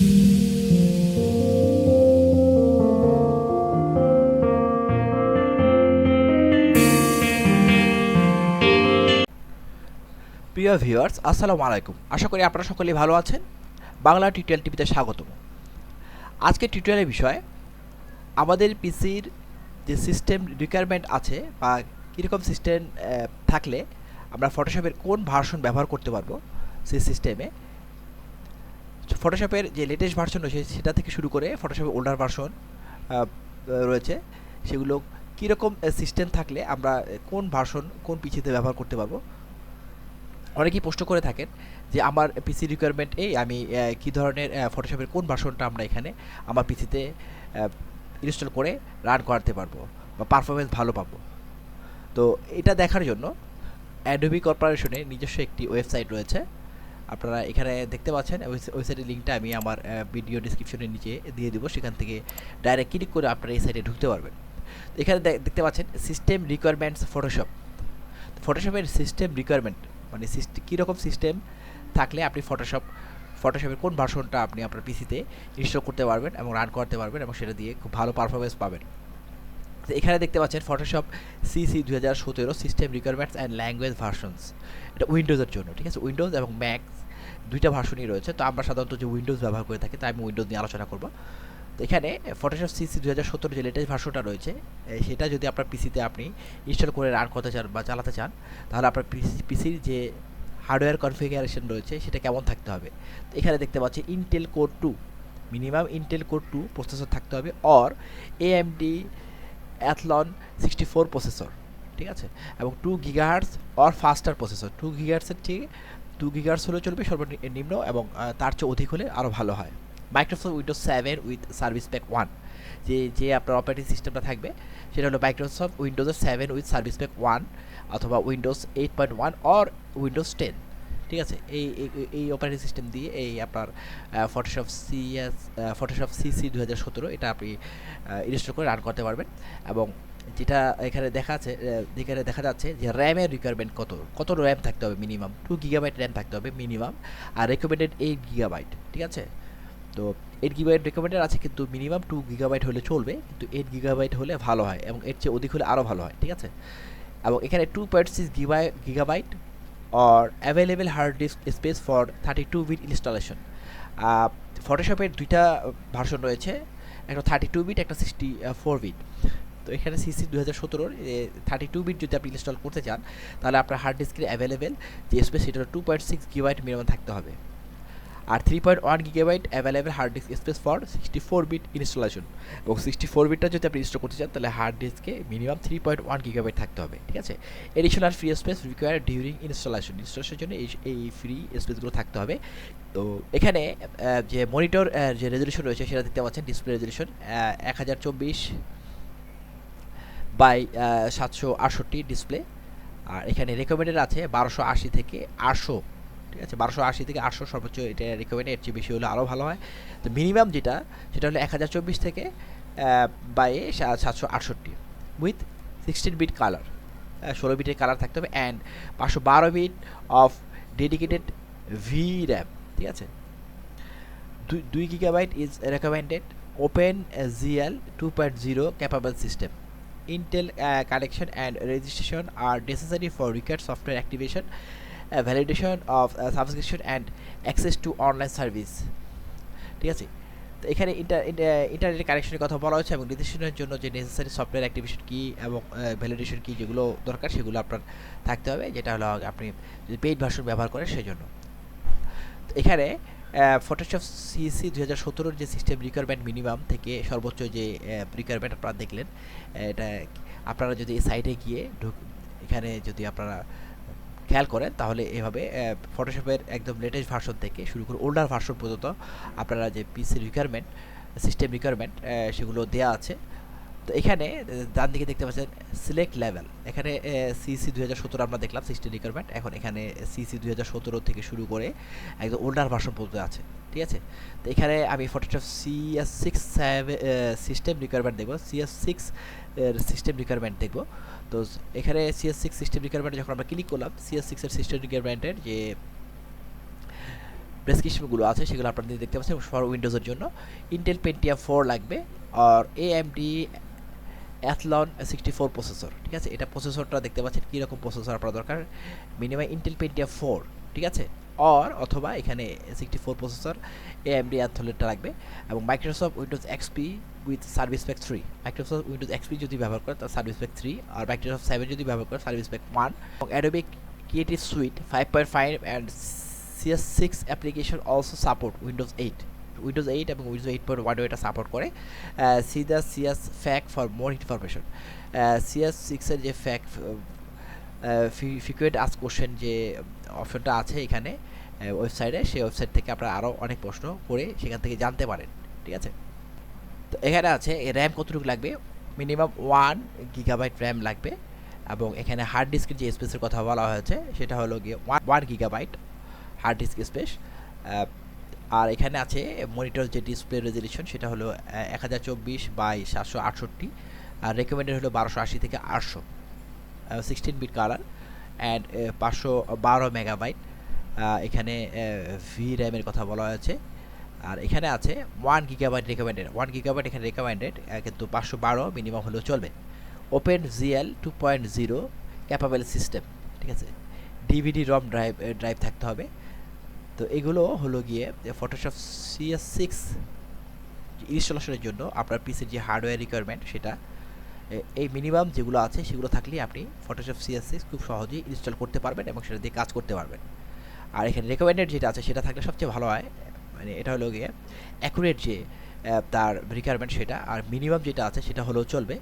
প্রিয় ভিউয়ার্স, আসসালামু আলাইকুম। আশা করি আপনারা সকলেই ভালো আছেন। বাংলা টিউটোরিয়াল টিভিতে স্বাগতম। আজকে টিউটোরিয়ালের বিষয়, আমাদের পিসির যে সিস্টেম রিকোয়ারমেন্ট আছে বা কীরকম সিস্টেম থাকলে আমরা ফটোশপের কোন ভার্সন ব্যবহার করতে পারব সেই সিস্টেমে ফটোশপের যে লেটেস্ট ভার্সন রয়েছে, সেটা থেকে শুরু করে ফটোশপের ওল্ডার ভার্সন রয়েছে। সেগুলো কীরকম সিস্টেম থাকলে আমরা কোন ভার্সন কোন পিছিতে ব্যবহার করতে পারব? অনেকেই প্রশ্ন করে থাকেন যে, আমার পিসি রিকোয়ারমেন্ট এই, আমি কী ধরনের ফটোশপের কোন ভার্সনটা আমরা এখানে আমার পিসিতে ইনস্টল করে রান করাতে পারব বা পারফরমেন্স ভালো পাবো? তো এটা দেখার জন্য অ্যাডোবি কর্পোরেশনের নিজস্ব একটি ওয়েবসাইট রয়েছে। আপনারা এখানে দেখতে পাচ্ছেন ওয়েবসাইটের লিঙ্কটা আমি আমার ভিডিও ডিসক্রিপশনের নিচে দিয়ে দেবো, সেখান থেকে ডাইরেক্ট ক্লিক করে আপনারা এই সাইটে ঢুকতে পারবেন। এখানে দেখতে পাচ্ছেন সিস্টেম রিকোয়ারমেন্টস ফটোশপ ফটোশপের সিস্টেম রিকোয়ারমেন্ট মানে কীরকম সিস্টেম থাকলে আপনি ফটোশপ ফটোশপের কোন ভার্সনটা আপনি আপনার পিসিতে ইনস্টল করতে পারবেন এবং রান করতে পারবেন এবং সেটা দিয়ে খুব ভালো পারফরমেন্স পাবেন। এখানে দেখতে পাচ্ছেন ফটোশপ সিসি দু হাজার সতেরো system requirements and language versions এটা উইন্ডোজের জন্য, ঠিক আছে? উইন্ডোজ এবং ম্যাক্স দুইটা ভার্সনই রয়েছে। তো আমরা সাধারণত যে উইন্ডোজ ব্যবহার করে থাকি, তাই আমি উইন্ডোজ নিয়ে আলোচনা করব। তো এখানে ফটোশপ সিসি দু হাজার সতেরো যে লেটেস্ট ভার্সনটা রয়েছে সেটা যদি আপনার পিসিতে আপনি ইনস্টল করে রান করতে চান বা চালাতে চান, তাহলে আপনার পিসি পিসির যে হার্ডওয়্যার কনফিগারেশন রয়েছে, সেটা কেমন থাকতে হবে? তো এখানে দেখতে পাচ্ছি Intel core two minimum Intel core two processor থাকতে হবে or AMD Athlon sixty four processor ঠিক আছে? এবং two gigahertz or faster processor two গিগাহার্সের ঠিক টু গিগাহার্স হলে চলবে, সর্বনিম্ন এবং তার চেয়ে অধিক হলে আরও ভালো হয়। Microsoft Windows seven with service pack one যে যে আপনার অপারেটিং সিস্টেমটা থাকবে, সেটা হলো Microsoft উইন্ডোজের seven with service pack one অথবা Windows eight point one or Windows ten ঠিক আছে? এই এই অপারেটিং সিস্টেম দিয়ে এই আপনার ফটোশপ সিএস ফটোশপ সিসি দু হাজার সতেরো এটা আপনি ইনস্টল করে রান করতে পারবেন। এবং যেটা এখানে দেখা আছে এখানে দেখা যাচ্ছে যে র্যামের রিকোয়ারমেন্ট কত? কত র্যাম থাকতে হবে মিনিমাম টু গিগাবাইট র্যাম থাকতে হবে মিনিমাম আর রেকমেন্ডেড এইট গিগাবাইট ঠিক আছে? তো এইট গিগাবাইট রেকমেন্ডেড আছে কিন্তু মিনিমাম টু গিগাবাইট হলে চলবে, কিন্তু এইট গিগাবাইট হলে ভালো হয় এবং এর চেয়ে অধিক হলে আরও ভালো হয়, ঠিক আছে? এবং এখানে two point six gigabyte gigabyte or available hard disk space for thirty two bit installation ফটোশপের দুইটা ভার্সন রয়েছে, একটা থার্টি টু বিট একটা সিক্সটি ফোর বিট তো এখানে সিসি দু হাজার সতেরোর থার্টি টু বিট যদি আপনি ইনস্টল করতে চান, তাহলে আপনার হার্ড ডিস্কের অ্যাভেলেবেল যে স্পেস সেটা two point six gigabyte minimum থাকতে হবে। আর three point one gigabyte available hard disk space for sixty four bit installation এবং সিক্সটি ফোর বিটটা যদি আপনি ইনস্টল করতে চান, তাহলে hard ডিস্কে minimum three point one gigabyte থাকতে হবে, ঠিক আছে? Additional free space require during installation ইনস্টলেশনের জন্য এই ফ্রি স্পেসগুলো থাকতে হবে। তো এখানে যে মনিটর যে রেজলিউশন রয়েছে, সেটা দেখতে পাচ্ছেন ডিসপ্লে রেজলিউশন এক হাজার চব্বিশ বাই সাতশো আটষট্টি ডিসপ্লে আর এখানে রেকমেন্ডেড আছে বারোশো আশি থেকে আটশো ঠিক আছে বারোশো আশি থেকে আটশো সর্বোচ্চ এটা রিকমেন্ড এর চেয়ে বেশি হলে আরও ভালো হয়। তো মিনিমাম যেটা সেটা হলো এক হাজার চব্বিশ থেকে বাই সাতশো আটষট্টি উইথ সিক্সটিন বিট কালার ষোলো বিটের কালার থাকতে হবে অ্যান্ড পাঁচশো বারো bit of dedicated V RAM ঠিক আছে? দুই দুই gigabyte is recommended open GL two point zero capable system Intel uh, and registration are are for for software software activation of subscription and access to online service. ঠিক আছে? তো এখানে inter internet কানেকশনের কথা বলা হচ্ছে এবং রেজিস্ট্রেশনের জন্য যে নেসেসারি সফটওয়্যার অ্যাক্টিভেশন কী এবং ভ্যালিডেশন কী যেগুলো দরকার সেগুলো আপনার থাকতে হবে, যেটা হলো আপনি যদি পেইড ভার্সন ব্যবহার করেন সেই জন্য এখানে ফটোশপ সিএসসি দু হাজার সতেরোর যে সিস্টেম রিকোয়ারমেন্ট মিনিমাম থেকে সর্বোচ্চ যে রিকোয়ারমেন্ট আপনারা দেখলেন, এটা আপনারা যদি এই সাইটে গিয়ে ঢুক, এখানে যদি আপনারা খেয়াল করেন, তাহলে এভাবে ফটোশপের একদম লেটেস্ট ভার্সন থেকে শুরু করে ওল্ডার ভার্সন পর্যন্ত আপনারা যে পিসি রিকোয়ারমেন্ট সিস্টেম রিকোয়ারমেন্ট সেগুলো দেওয়া আছে। তো এখানে, ডান দিকে দেখতে পাচ্ছেন সিলেক্ট লেভেল এখানে সিসি দুই হাজার সতেরো আমরা দেখলাম সিস্টেম রিকোয়ারমেন্ট এখন এখানে সিসি দুই হাজার সতেরো থেকে শুরু করে একদম ওল্ডার ভার্সন পর্যন্ত আছে। ঠিক আছে? তো এখানে আমি Photoshop CS six system requirement দেখব। সিএস সিক্স সিস্টেম রিকোয়ারমেন্ট দেখব। তো এখানে সিএস সিক্স সিস্টেম রিকোয়ারমেন্ট যখন আমরা ক্লিক করলাম সিএস সিক্সের সিস্টেম রিকোয়ারমেন্টের যে প্রেসক্রিপশনগুলো আছে, সেগুলো আপনারা দেখতে পাচ্ছেন ফর উইন্ডোজের জন্য। ইন্টেল পেন্টিয়াম ফোর লাগবে আর A M D Athlon sixty four processor ঠিক আছে? এটা প্রসেসরটা দেখতে পাচ্ছেন কীরকম প্রসেসর আপনার দরকার? মিনিমাম ইন্টেল পেন্টিয়াম ফোর ঠিক আছে? অর অথবা এখানে sixty four processor A M D অ্যাথলেটটা লাগবে এবং Microsoft Windows XP with service pack three Microsoft Windows XP যদি ব্যবহার করে, তার সার্ভিস প্যাক থ্রি আর মাইক্রোসফট সেভেন যদি ব্যবহার করে সার্ভিস প্যাক ওয়ান এবং Adobe creative suite five point five and CS six application also support Windows eight Windows eight এবং উইন্ডোজ এইট পয়েন্ট ওয়ান এটা সাপোর্ট করে see the CS FAQ for more information CS সিক্সের যে ফ্যাক ফিকুয়েট আস question যে অপশনটা আছে এখানে ওয়েবসাইটে সেই ওয়েবসাইট থেকে আপনারা আরও অনেক প্রশ্ন করে সেখান থেকে জানতে পারেন, ঠিক আছে? তো এখানে আছে র্যাম কতটুকু লাগবে? মিনিমাম ওয়ান গিগাবাইট র্যাম লাগবে, এবং এখানে হার্ড ডিস্কের যে স্পেসের কথা বলা হয়েছে, সেটা হলো গিয়ে one one gigabyte hard disk space আর এখানে আছে মনিটর যে ডিসপ্লে রেজলিউশন সেটা হলো এক হাজার চব্বিশ বাই সাতশো আটষট্টি, আর রেকমেন্ডেড হলো বারোশো আশি থেকে আটশো। সিক্সটিন বিট কালার অ্যান্ড পাঁচশো বারো মেগাবাইট এখানে ভি র্যামের কথা বলা হয়েছে। আর এখানে আছে one gigabyte recommended one gigabyte এখানে রেকমেন্ডেড কিন্তু পাঁচশো বারো মিনিমাম হলেও চলবে। Open GL two point zero capable system ঠিক আছে? ডিভিডি রম ড্রাইভ ড্রাইভ থাকতে হবে। তো এগুলো হলো গিয়ে ফটোশপ সিএস সিক্স ইনস্টলেশনের জন্য আপনার পিসির যে হার্ডওয়্যার রিকোয়ারমেন্ট সেটা এই মিনিমাম যেগুলো আছে, সেগুলো থাকলেই আপনি ফটোশপ সিএস সিক্স খুব সহজেই ইনস্টল করতে পারবেন এবং সেটা দিয়ে কাজ করতে পারবেন। আর এখানে রেকমেন্ডেড যেটা আছে, সেটা থাকলে সবচেয়ে ভালো হয় মানে এটা হলো গিয়ে অ্যাকুরেট যে তার রিকোয়ারমেন্ট সেটা, আর মিনিমাম যেটা আছে, সেটা হলেও চলবে।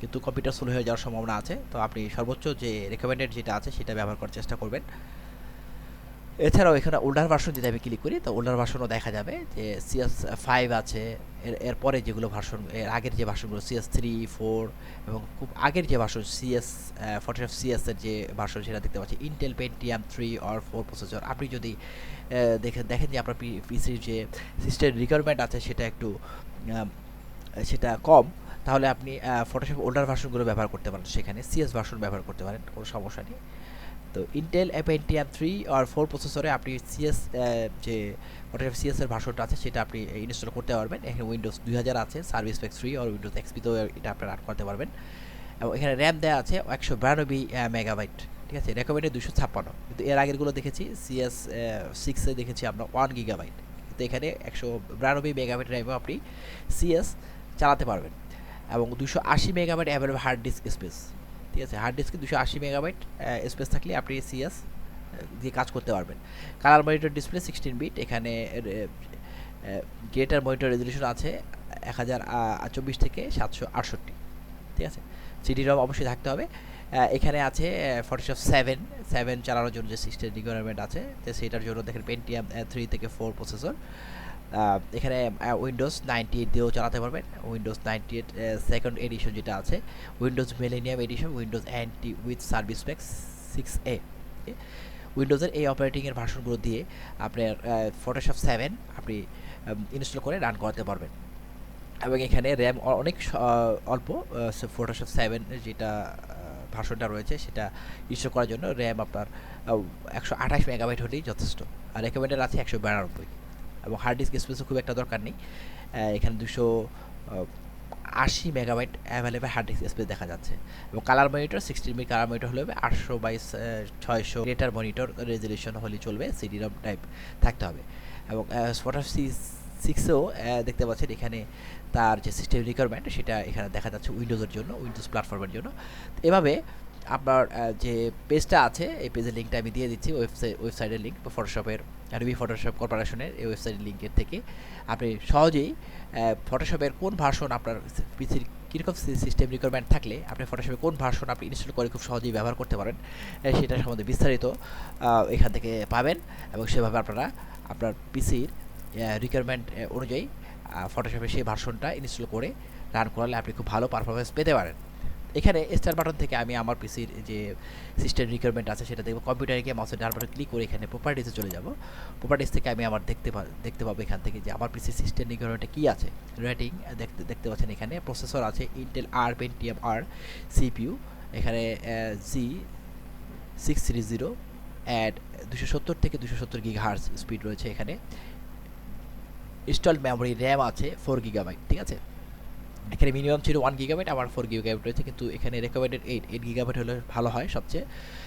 কিন্তু কম্পিউটার স্লো হয়ে যাওয়ার সম্ভাবনা আছে, তো আপনি সর্বোচ্চ যে রেকমেন্ডেড যেটা আছে, সেটা ব্যবহার করার চেষ্টা করবেন। এছাড়াও এখানে ওল্ডার ভার্সন যদি আমি ক্লিক করি, তো ওল্ডার ভার্সনও দেখা যাবে যে সিএস ফাইভ আছে, এর, এরপরে যেগুলো ভার্সন এর আগের যে ভার্সনগুলো সিএস থ্রি ফোর এবং খুব আগের যে ভার্সন সিএস ফটোশপ সিএসের যে ভার্সন সেটা দেখতে পাচ্ছি। ইন্টেল পেন্টিয়াম থ্রি আর ফোর প্রসেসর আপনি যদি দেখে, দেখেন যে আপনার পিসির যে সিস্টেম রিকোয়ারমেন্ট আছে সেটা একটু সেটা কম, তাহলে আপনি ফটোশপ ওল্ডার ভার্সনগুলো ব্যবহার করতে পারেন সেখানে। সিএস ভার্সন ব্যবহার করতে পারেন, কোনো সমস্যা নেই। তো ইন্টেল পেন্টিয়াম থ্রি আর ফোর প্রসেসরে আপনি সিএস যে ফটোশপ সিএস এর ভার্সনটা আছে, সেটা আপনি ইনস্টল করতে পারবেন। এখানে উইন্ডোজ দুই হাজার আছে সার্ভিস প্যাক থ্রি আর উইন্ডোজ এক্সপিতেও এটা আপনারা আট করতে পারবেন। এবং এখানে র্যাম দেওয়া আছে একশো বিরানব্বই মেগাবাইট ঠিক আছে? রেকমেন্ডেড দুশো ছাপ্পান্ন। কিন্তু এর আগেরগুলো দেখেছি সিএস সিক্সে দেখেছি আমরা ওয়ান গিগাবাইট কিন্তু এখানে একশো বিরানব্বই মেগাবাইট র্যামও আপনি সিএস চালাতে পারবেন। এবং দুশো আশি megabyte available hard disk space ঠিক আছে? হার্ড ডিস্কে দুশো আশি মেগাবাইট স্পেস থাকলে আপনি সিএস দিয়ে কাজ করতে পারবেন। Colour monitor display sixteen bit এখানে গ্রেটার মনিটর রেজলিউশন আছে এক হাজার চব্বিশ থেকে সাতশো আটষট্টি, ঠিক আছে? সিডি রম অবশ্যই থাকতে হবে। এখানে আছে ফটোশপ সেভেন সেভেন চালানোর জন্য যে সিস্টেম রিকোয়ারমেন্ট আছে, তো সেটার জন্য দেখেন পেন্টিয়াম থ্রি থেকে ফোর প্রসেসর এখানে উইন্ডোজ নাইনটি এইট দিয়েও চালাতে পারবেন। Windows ninety eight second edition যেটা আছে Windows millennium edition Windows NT with service pack six a উইন্ডোজের এই অপারেটিংয়ের ভার্সনগুলো দিয়ে আপনার ফটোশপ সেভেন আপনি ইনস্টল করে রান করাতে পারবেন। এবং এখানে র্যাম অনেক অল্প ফটোশপ সেভেন যেটা ভার্সনটা রয়েছে, সেটা ইনস্টল করার জন্য র্যাম আপনার একশো আঠাশ মেগাবাইট হলেই যথেষ্ট। আর রেকমেন্ডেড আছে একশো বিরানব্বই। এবং হার্ড ডিস্ক স্পেসও খুব একটা দরকার নেই। এখানে দুশো আশি megabyte available hard disk space দেখা যাচ্ছে। এবং colour monitor sixty B colour monitor হলে আটশো বাইশ ছয়শো রেটার মনিটর রেজলিউশন হলে চলবে সিডি রম টাইপ থাকতে হবে। এবং ফটো সি সিক্সেও দেখতে পাচ্ছেন এখানে তার যে সিস্টেম রিকোয়ারমেন্ট সেটা এখানে দেখা যাচ্ছে উইন্ডোজের জন্য উইন্ডোজ প্ল্যাটফর্মের জন্য। এভাবে আপনার যে পেজটা আছে, এই পেজের লিঙ্কটা আমি দিয়ে দিচ্ছি ওয়েবসাইট ওয়েবসাইটের লিঙ্ক ফটোশপের অ্যাডোবি ফটোশপ কর্পোরেশনের এই ওয়েবসাইটের লিঙ্কের থেকে। আপনি সহজেই ফটোশপের কোন ভার্সন আপনার পিসির কীরকম সিস্টেম রিকোয়ারমেন্ট থাকলে আপনি ফটোশপে কোন ভার্সন আপনি ইনস্টল করে খুব সহজেই ব্যবহার করতে পারেন সেটা সম্বন্ধে বিস্তারিত এখান থেকে পাবেন এবং সেভাবে আপনারা আপনার পিসির রিকোয়ারমেন্ট অনুযায়ী ফটোশপে সেই ভার্সনটা ইনস্টল করে রান করালে আপনি খুব ভালো পারফরমেন্স পেতে পারেন। এখানে স্টার বাটন থেকে আমি আমার পিসির যে সিস্টেম রিকোয়ারমেন্ট আছে সেটা দেখব। কম্পিউটারে গিয়ে মাউসের ডান বাটন ক্লিক করে এখানে প্রপার্টিসে চলে যাব। প্রপার্টিস থেকে আমি আমার দেখতে দেখতে পাবো এখান থেকে যে আমার পিসির সিস্টেম রিকোয়ারমেন্টে কী আছে। রেটিং দেখতে দেখতে পাচ্ছেন এখানে। প্রসেসর আছে ইন্টেল আর পেন্টিএম আর সিপিইউ এখানে G six three zero at দুশো সত্তর থেকে দুশো সত্তর গিগা হার্স স্পিড রয়েছে এখানে। ইনস্টল মেমোরি র্যাম আছে ফোর গিগাবাইট ঠিক আছে? এখানে মিনিমাম ছিল ওয়ান গিগাবাইট আমার ফোর গিগাবাইট রয়েছে, কিন্তু এখানে রেকমেন্ডেড এইট এইট গিগাবাইট হলে ভালো হয় সবচেয়ে,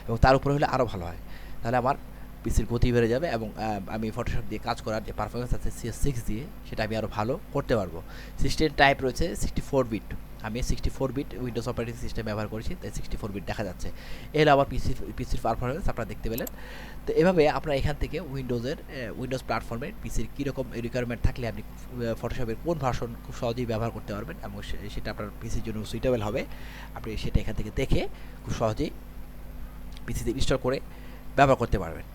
এবং তার উপরে হলে আরও ভালো হয়। তাহলে আমার পিসির গতি বেড়ে যাবে এবং আমি ফটোশপ দিয়ে কাজ করার যে পারফরমেন্স আছে সিএস সিক্স দিয়ে, সেটা আমি আরও ভালো করতে পারব। সিস্টেম টাইপ রয়েছে সিক্সটি ফোর বিট আমি sixty four bit Windows operating system ব্যবহার করেছি, তাই সিক্সটি ফোর বিট দেখা যাচ্ছে। এর আবার পিসির পিসির পারফরমেন্স আপনারা দেখতে পেলেন। তো এভাবে আপনারা এখান থেকে উইন্ডোজের উইন্ডোজ প্ল্যাটফর্মের পিসির কীরকম রিকোয়ারমেন্ট থাকলে আপনি ফটোশপের কোন ভার্সন খুব সহজেই ব্যবহার করতে পারবেন এবং সেটা আপনার পিসির জন্য সুইটেবল হবে। আপনি সেটা এখান থেকে দেখে খুব সহজেই পিসিতে ইনস্টল করে ব্যবহার করতে পারবেন।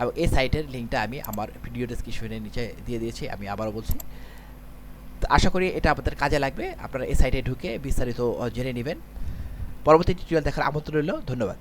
এবং এই সাইটের লিঙ্কটা আমি আমার ভিডিও ডিসক্রিপশনের নিচে দিয়ে দিয়েছি, আমি আবারও বলছি। তো আশা করি এটা আপনাদের কাজে লাগবে। আপনারা এই সাইটে ঢুকে বিস্তারিত জেনে নেবেন। পরবর্তী টিউটোরিয়াল দেখার আমন্ত্রণ রইল। ধন্যবাদ।